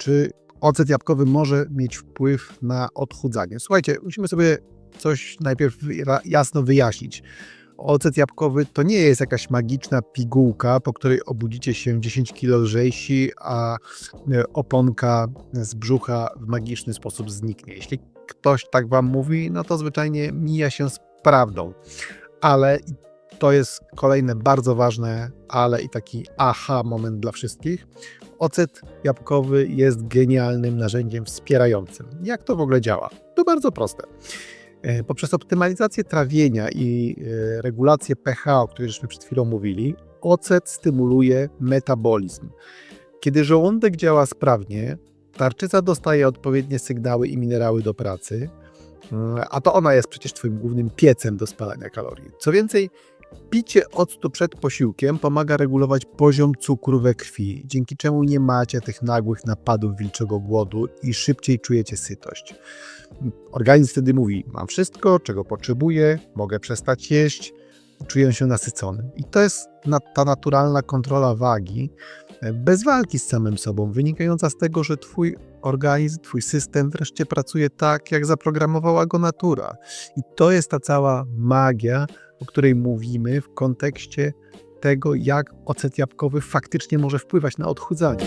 czy ocet jabłkowy może mieć wpływ na odchudzanie. Słuchajcie, musimy sobie coś najpierw jasno wyjaśnić. Ocet jabłkowy to nie jest jakaś magiczna pigułka, po której obudzicie się 10 kg lżejsi, a e, oponka z brzucha w magiczny sposób zniknie. Jeśli ktoś tak wam mówi, no to zwyczajnie mija się z prawdą. Ale to jest kolejne bardzo ważne, ale i taki aha moment dla wszystkich. Ocet jabłkowy jest genialnym narzędziem wspierającym. Jak to w ogóle działa? To bardzo proste. E, Poprzez optymalizację trawienia i e, regulację pH, o której żeśmy przed chwilą mówili, ocet stymuluje metabolizm. Kiedy żołądek działa sprawnie, tarczyca dostaje odpowiednie sygnały i minerały do pracy, mm, a to ona jest przecież Twoim głównym piecem do spalania kalorii. Co więcej, picie octu przed posiłkiem pomaga regulować poziom cukru we krwi, dzięki czemu nie macie tych nagłych napadów wilczego głodu i szybciej czujecie sytość. Organizm wtedy mówi: Mam wszystko, czego potrzebuję, mogę przestać jeść, czuję się nasycony. I to jest ta naturalna kontrola wagi, bez walki z samym sobą, wynikająca z tego, że Twój organizm, Twój system wreszcie pracuje tak, jak zaprogramowała go natura. I to jest ta cała magia, o której mówimy w kontekście tego, jak ocet jabłkowy faktycznie może wpływać na odchudzanie.